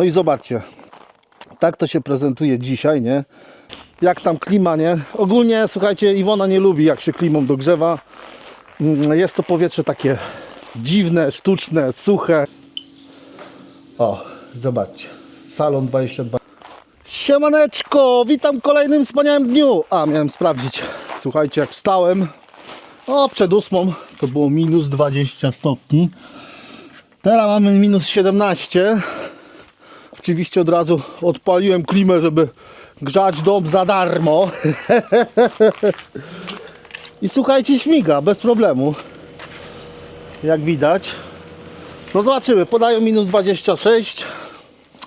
No i zobaczcie, tak to się prezentuje dzisiaj, nie? Jak tam klima, nie? Ogólnie, słuchajcie, Iwona nie lubi, jak się klimą dogrzewa. Mm, Jest to powietrze takie dziwne, sztuczne, suche. O, zobaczcie. Salon 22. Siemaneczko, witam w kolejnym wspaniałym dniu. A, miałem sprawdzić. Słuchajcie, jak wstałem, o, przed ósmą to było minus 20 stopni. Teraz mamy minus 17. Oczywiście od razu odpaliłem klimę, żeby grzać dom za darmo. I słuchajcie, śmiga, bez problemu. Jak widać. No zobaczymy, podają minus 26.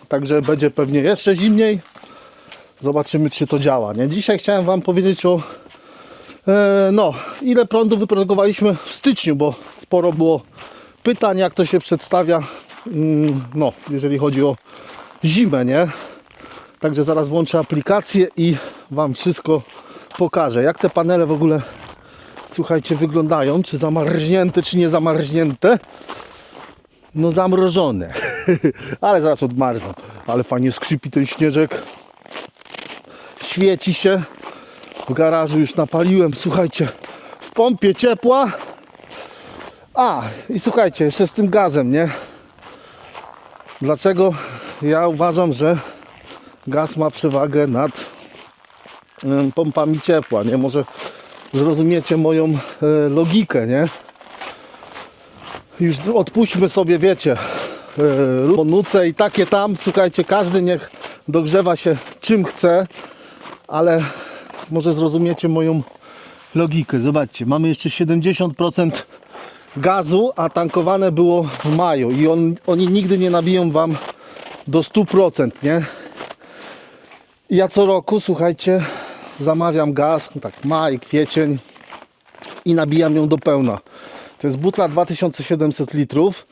Także będzie pewnie jeszcze zimniej. Zobaczymy, czy to działa. Nie? Dzisiaj chciałem Wam powiedzieć o e, no, ile prądu wyprodukowaliśmy w styczniu, bo sporo było pytań, jak to się przedstawia, mm, no, jeżeli chodzi o zimę, nie? Także zaraz włączę aplikację i Wam wszystko pokażę. Jak te panele w ogóle, słuchajcie, wyglądają. Czy zamarznięte, czy nie zamarznięte. No zamrożone. Ale zaraz odmarzną. Ale fajnie skrzypi ten śnieżek. Świeci się. W garażu już napaliłem, słuchajcie, w pompie ciepła. A, i słuchajcie, jeszcze z tym gazem, nie? Dlaczego ja uważam, że gaz ma przewagę nad pompami ciepła, nie? Może zrozumiecie moją e, logikę, nie? Już odpuśćmy sobie, wiecie, e, po nuce i takie tam, słuchajcie, każdy niech dogrzewa się czym chce, ale może zrozumiecie moją logikę. Zobaczcie, mamy jeszcze 70% gazu, a tankowane było w maju i on, oni nigdy nie nabiją Wam do 100%, nie? I ja co roku, słuchajcie, zamawiam gaz, tak maj, kwiecień i nabijam ją do pełna. To jest butla 2700 litrów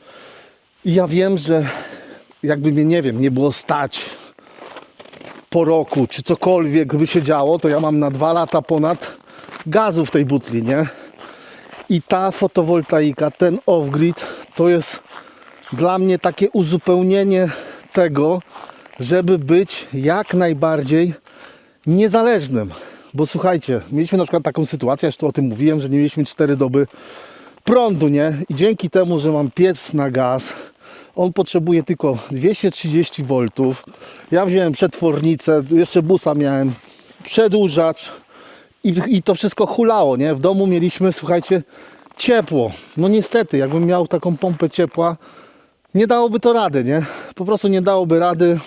i ja wiem, że jakby mnie, nie wiem, nie było stać po roku, czy cokolwiek by się działo, to ja mam na dwa lata ponad gazu w tej butli, nie? I ta fotowoltaika, ten off-grid, to jest dla mnie takie uzupełnienie tego, żeby być jak najbardziej niezależnym. Bo słuchajcie, mieliśmy na przykład taką sytuację, już tu o tym mówiłem, że nie mieliśmy 4 doby prądu, nie? I dzięki temu, że mam piec na gaz, on potrzebuje tylko 230 V. Ja wziąłem przetwornicę, jeszcze busa miałem, przedłużacz i, i to wszystko hulało, nie? W domu mieliśmy, słuchajcie, ciepło. No niestety, jakbym miał taką pompę ciepła, nie dałoby to rady, nie? Po prostu nie dałoby rady.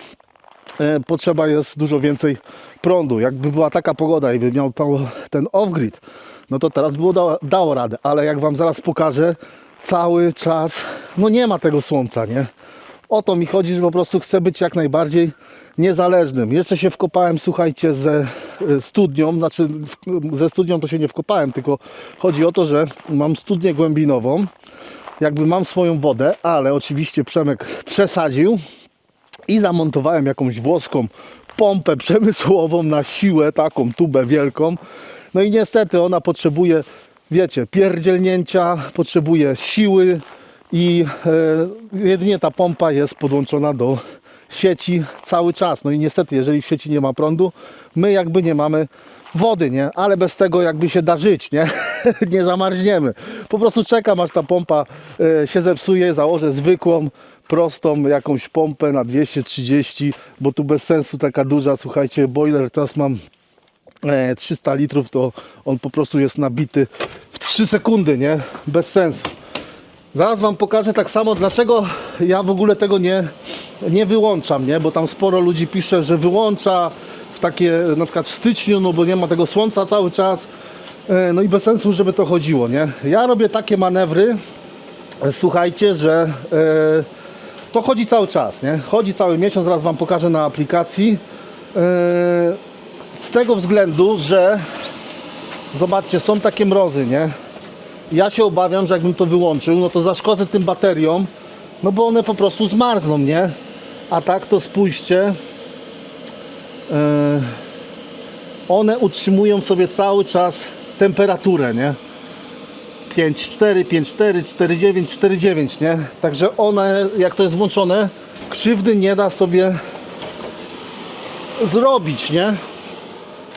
E, potrzeba jest dużo więcej prądu. Jakby była taka pogoda i by miał ten off-grid, no to teraz było dało, dało radę. Ale jak Wam zaraz pokażę, cały czas, no nie ma tego słońca, nie? O to mi chodzi, że po prostu chcę być jak najbardziej niezależnym. Jeszcze się wkopałem, słuchajcie, ze e, studnią, znaczy ze studnią to się nie wkopałem, tylko chodzi o to, że mam studnię głębinową, jakby mam swoją wodę, ale oczywiście Przemek przesadził i zamontowałem jakąś włoską pompę przemysłową na siłę, taką tubę wielką. No i niestety ona potrzebuje, wiecie, pierdzielnięcia, potrzebuje siły i e, jedynie ta pompa jest podłączona do sieci cały czas. No i niestety, jeżeli w sieci nie ma prądu, my jakby nie mamy wody, nie? Ale bez tego jakby się da żyć, nie? nie zamarzniemy. Po prostu czekam aż ta pompa e, się zepsuje, założę zwykłą, prostą jakąś pompę na 230, bo tu bez sensu taka duża, słuchajcie, boiler teraz mam e, 300 litrów, to on po prostu jest nabity w 3 sekundy, nie? Bez sensu. Zaraz Wam pokażę tak samo, dlaczego ja w ogóle tego nie, nie wyłączam, nie? Bo tam sporo ludzi pisze, że wyłącza w takie, na przykład w styczniu, no bo nie ma tego słońca cały czas. E, No i bez sensu, żeby to chodziło, nie? Ja robię takie manewry, e, słuchajcie, że e, to chodzi cały czas, nie? Chodzi cały miesiąc, zaraz Wam pokażę na aplikacji. Z tego względu, że zobaczcie, są takie mrozy, nie? Ja się obawiam, że jakbym to wyłączył, no to zaszkodzę tym bateriom, no bo one po prostu zmarzną, nie? A tak to spójrzcie, e, one utrzymują sobie cały czas temperaturę, nie? 5,4, 5,4, 4,9, 4,9, nie? Także one, jak to jest włączone, krzywdy nie da sobie zrobić, nie?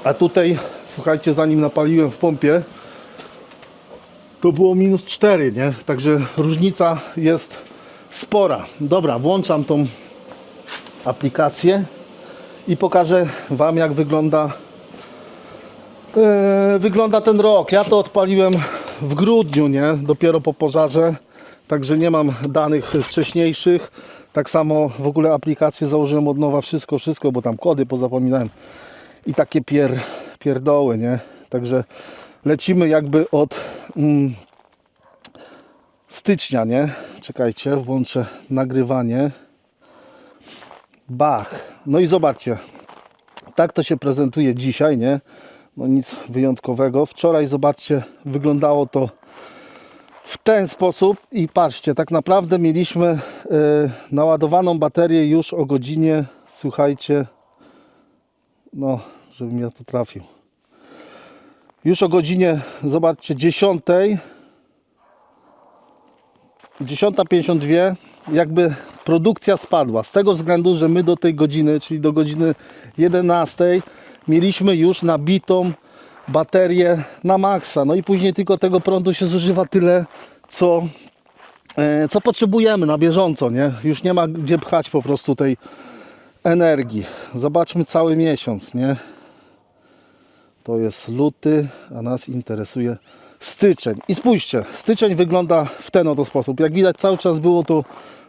A tutaj, słuchajcie, zanim napaliłem w pompie, to było minus 4, nie? Także różnica jest spora. Dobra, włączam tą aplikację i pokażę Wam, jak wygląda e, wygląda ten rok. Ja to odpaliłem w grudniu, nie? Dopiero po pożarze, także nie mam danych wcześniejszych. Tak samo w ogóle aplikację założyłem od nowa, wszystko, wszystko, bo tam kody pozapominałem i takie pier, pierdoły, nie? Także lecimy jakby od mm, stycznia, nie? Czekajcie, włączę nagrywanie. Bach. No i zobaczcie, tak to się prezentuje dzisiaj, nie? No nic wyjątkowego. Wczoraj, zobaczcie, wyglądało to w ten sposób i patrzcie, tak naprawdę mieliśmy e, naładowaną baterię już o godzinie, słuchajcie, no, żebym ja to trafił. Już o godzinie, zobaczcie, 10. 10.52 jakby produkcja spadła. Z tego względu, że my do tej godziny, czyli do godziny 11 mieliśmy już nabitą baterię na maksa. No i później tylko tego prądu się zużywa tyle, co, e, co potrzebujemy na bieżąco. Nie? Już nie ma gdzie pchać po prostu tej energii. Zobaczmy cały miesiąc. Nie? To jest luty, a nas interesuje styczeń. I spójrzcie, styczeń wygląda w ten oto sposób. Jak widać cały czas było to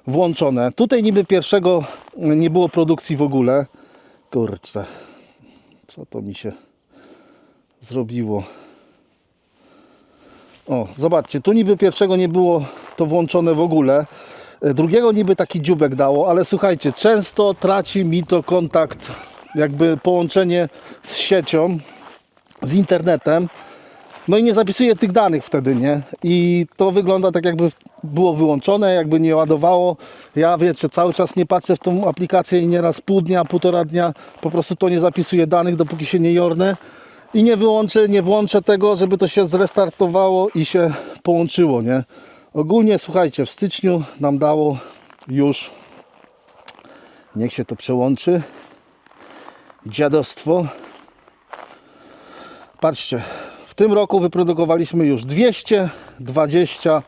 włączone. Tutaj niby pierwszego nie było produkcji w ogóle. Kurczę, co to mi się zrobiło. O, zobaczcie, tu niby pierwszego nie było to włączone w ogóle. E, Drugiego niby taki dziubek dało, ale słuchajcie, często traci mi to kontakt, jakby połączenie z siecią, z internetem. No i nie zapisuje tych danych wtedy, nie? I to wygląda tak jakby było wyłączone, jakby nie ładowało. Ja wiecie, cały czas nie patrzę w tą aplikację i nieraz pół dnia, półtora dnia po prostu to nie zapisuje danych, dopóki się nie jornę. I nie wyłączę, nie włączę tego, żeby to się zrestartowało i się połączyło, nie? Ogólnie, słuchajcie, w styczniu nam dało już, niech się to przełączy, dziadostwo. Patrzcie, w tym roku wyprodukowaliśmy już 220,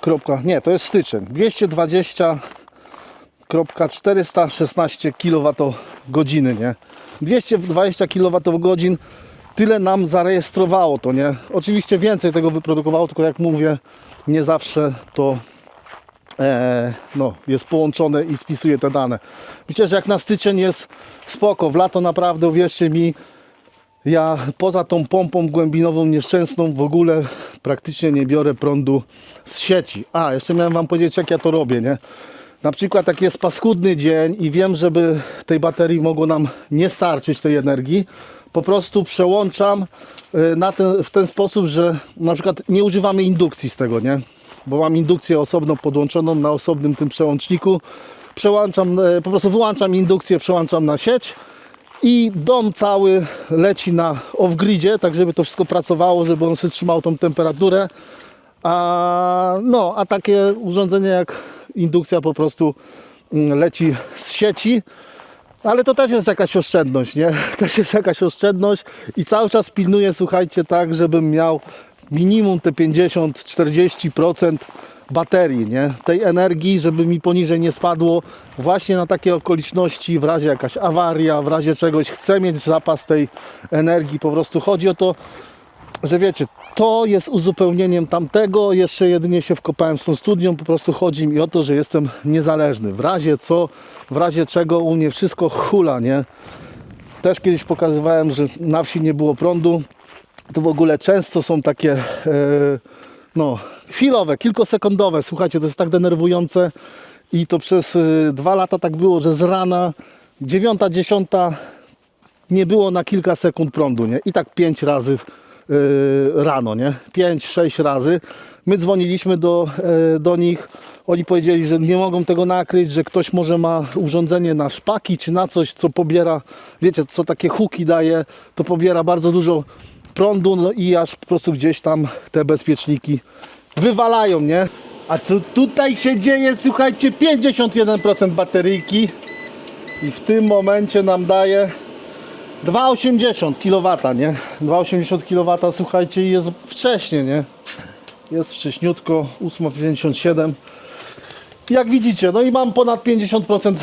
kropka, nie, to jest styczeń, 220,416 kWh, nie? 220 kWh tyle nam zarejestrowało to, nie? Oczywiście więcej tego wyprodukowało, tylko jak mówię, nie zawsze to e, no, jest połączone i spisuje te dane. Że jak na styczeń jest spoko, w lato naprawdę, uwierzcie mi, ja poza tą pompą głębinową nieszczęsną w ogóle praktycznie nie biorę prądu z sieci. A, jeszcze miałem Wam powiedzieć, jak ja to robię, nie? Na przykład, jak jest paskudny dzień i wiem, żeby tej baterii mogło nam nie starczyć tej energii, po prostu przełączam y, ten, w ten sposób, że na przykład nie używamy indukcji z tego, nie? Bo mam indukcję osobno podłączoną na osobnym tym przełączniku. Przełączam, y, po prostu wyłączam indukcję, przełączam na sieć i dom cały leci na off-gridzie, tak żeby to wszystko pracowało, żeby on sobie trzymał tą temperaturę. A, no, a takie urządzenie jak indukcja po prostu mm, leci z sieci. Ale to też jest jakaś oszczędność, nie? Też jest jakaś oszczędność i cały czas pilnuję, słuchajcie, tak, żebym miał minimum te 50-40% baterii, nie? Tej energii, żeby mi poniżej nie spadło właśnie na takie okoliczności, w razie jakaś awaria, w razie czegoś, chcę mieć zapas tej energii, po prostu chodzi o to, że wiecie, to jest uzupełnieniem tamtego, jeszcze jedynie się wkopałem z tą studnią, po prostu chodzi mi o to, że jestem niezależny. W razie co, w razie czego u mnie wszystko hula, nie? Też kiedyś pokazywałem, że na wsi nie było prądu, to w ogóle często są takie, e, no, chwilowe, kilkosekundowe, słuchajcie, to jest tak denerwujące i to przez e, dwa lata tak było, że z rana dziewiąta, dziesiąta nie było na kilka sekund prądu, nie? I tak pięć razy yy, rano, nie? Pięć, sześć razy. My dzwoniliśmy do, yy, do nich. Oni powiedzieli, że nie mogą tego nakryć, że ktoś może ma urządzenie na szpaki czy na coś, co pobiera, wiecie, co takie huki daje, to pobiera bardzo dużo prądu no i aż po prostu gdzieś tam te bezpieczniki wywalają, nie? A co tutaj się dzieje? Słuchajcie, 51% bateryjki i w tym momencie nam daje 2,80 kW, nie? 2,80 kW, słuchajcie, jest wcześnie, nie? Jest wcześniutko, 8,57 jak widzicie, no i mam ponad 50%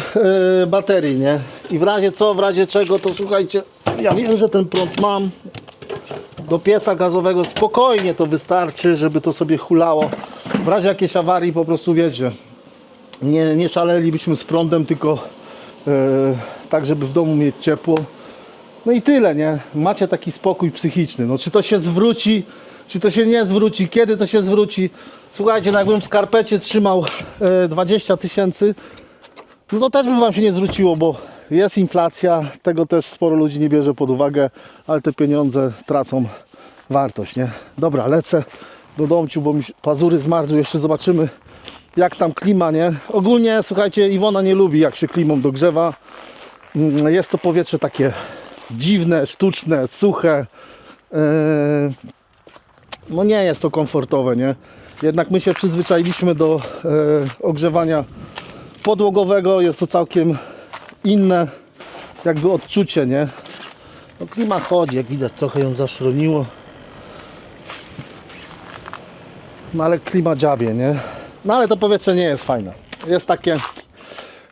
e, baterii, nie? I w razie co, w razie czego, to słuchajcie, ja wiem, że ten prąd mam. Do pieca gazowego spokojnie to wystarczy, żeby to sobie hulało. W razie jakiejś awarii po prostu wiecie, nie, nie szalelibyśmy z prądem, tylko e, tak, żeby w domu mieć ciepło. No i tyle, nie? Macie taki spokój psychiczny. No, czy to się zwróci, czy to się nie zwróci, kiedy to się zwróci? Słuchajcie, no jakbym w skarpecie trzymał e, 20 tysięcy, no to też by Wam się nie zwróciło, bo jest inflacja, tego też sporo ludzi nie bierze pod uwagę, ale te pieniądze tracą wartość, nie? Dobra, lecę do domciu, bo mi pazury zmarzły, jeszcze zobaczymy jak tam klima, nie? Ogólnie, słuchajcie, Iwona nie lubi jak się klimą dogrzewa. Mm, Jest to powietrze takie dziwne, sztuczne, suche. Yy, No nie jest to komfortowe, nie? Jednak my się przyzwyczailiśmy do e, ogrzewania podłogowego. Jest to całkiem inne jakby odczucie, nie? No klima chodzi, jak widać trochę ją zaszroniło. No ale klima dziabie, nie? No ale to powietrze nie jest fajne. Jest takie...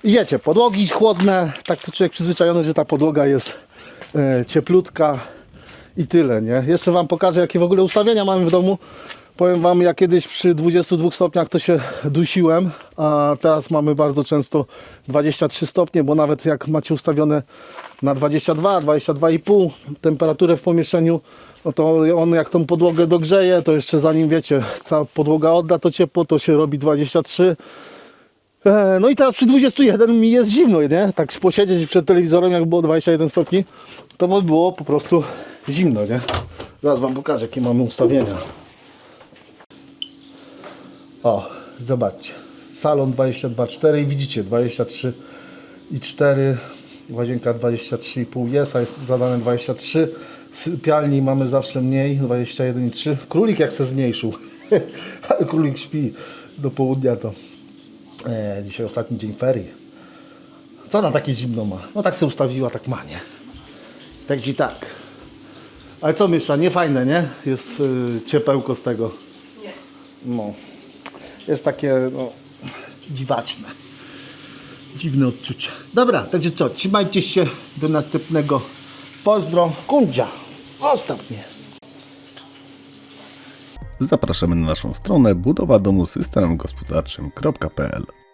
I wiecie, podłogi chłodne, tak to człowiek przyzwyczajony, że ta podłoga jest e, cieplutka i tyle, nie? Jeszcze Wam pokażę, jakie w ogóle ustawienia mamy w domu. Powiem Wam, ja kiedyś przy 22 stopniach to się dusiłem, a teraz mamy bardzo często 23 stopnie, bo nawet jak macie ustawione na 22, 22,5 temperaturę w pomieszczeniu, no to on jak tą podłogę dogrzeje, to jeszcze zanim wiecie, ta podłoga odda to ciepło, to się robi 23. E, No i teraz przy 21 mi jest zimno, nie? Tak posiedzieć przed telewizorem, jak było 21 stopni, to by było po prostu zimno, nie? Zaraz Wam pokażę, jakie mamy ustawienia. O, zobaczcie. Salon 22,4 i widzicie 23 i 4, łazienka 23,5 jest, a jest zadane 23. W sypialni mamy zawsze mniej, 21,3. Królik jak se zmniejszył, ale królik śpi do południa to e, dzisiaj ostatni dzień ferii. Co na takie zimno ma? No tak se ustawiła, tak ma, nie? Tak ci tak. Ale co Mysza, nie fajne, nie? Jest y, ciepełko z tego. Nie. No. Jest takie, no, dziwaczne. Dziwne odczucie. Dobra, także co, trzymajcie się do następnego. Pozdro. Kundzia, zostaw mnie. Zapraszamy na naszą stronę budowa domu systemem gospodarczym.pl